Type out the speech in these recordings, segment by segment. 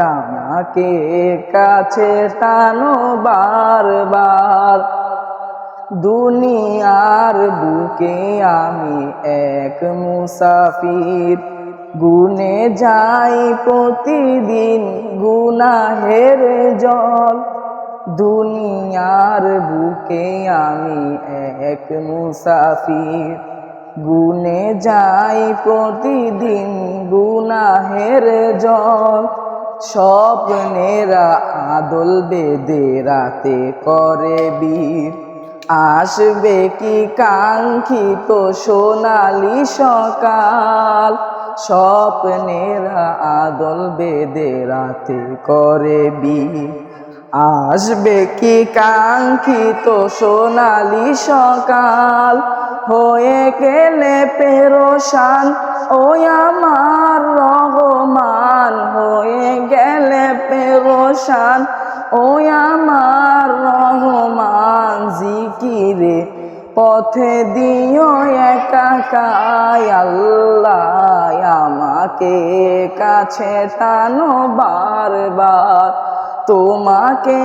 আমাকে কাছে টানো বারবার। দুনিয়ার বুকে আমি এক মুসাফির। গুনে যাই প্রতিদিন গুনাহের জল। দুনিয়ার বুকে আমি এক মুসাফির। গুনে যাই প্রতিদিন গুনাহের জল। স্বপ্নেরা আদল বেদে রাতে করে বীর। আসবে কি কাঙ্ক্ষিত সোনালি সকাল? স্বপ্নেরা আদল বেদে রাতে করে বীর। আসবে কি কাঙ্ক্ষিত সোনালি সকাল? হয়ে গেলে পেরোসান ও আমার রহমান। পেরোসান ও আমার রহমান, জিকিরে পথে দিও একাকায় আল্লাহ আমাকে কাছে টানো বারবার। তোমাকে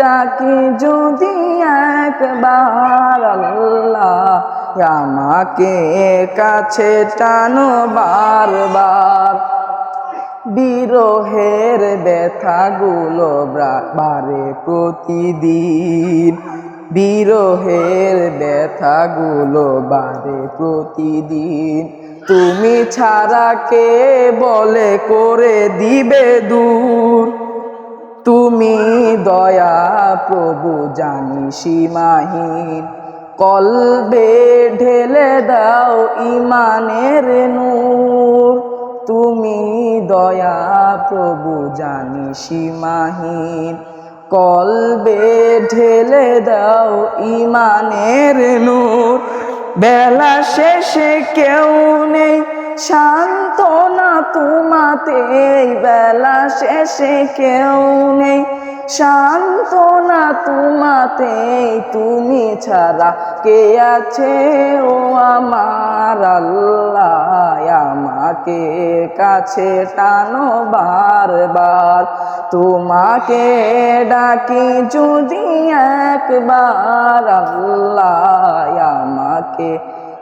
ডাকি যদি একবার, আল্লাহ আমাকে কাছে টানো বারবার। বিরহের ব্যথাগুলো বারে প্রতিদিন। বিরহের ব্যথাগুলো বারে প্রতিদিন। তুমি ছাড়া কে বলে করে দিবে দূর? তুমি দয়া প্রভু জানি সীমাহীন। কলবে ঢেলে দাও ইমানের নূর। দয়া প্রভু জানি সীমাহীন। কলবে ঢেলে দাও ইমানের নূর। বেলা শেষে কেউ নেই সান্ত্বনা তোমাতে বেলা শেষে কেউ নেই। সান্ত্বনা তোমাতে তুমি ছাড়া কে আছে? ও আমার আল্লাহ, আমাকে কাছে টানো বারবার। তোমাকে ডাকি যদি একবার, আল্লাহ, আমাকে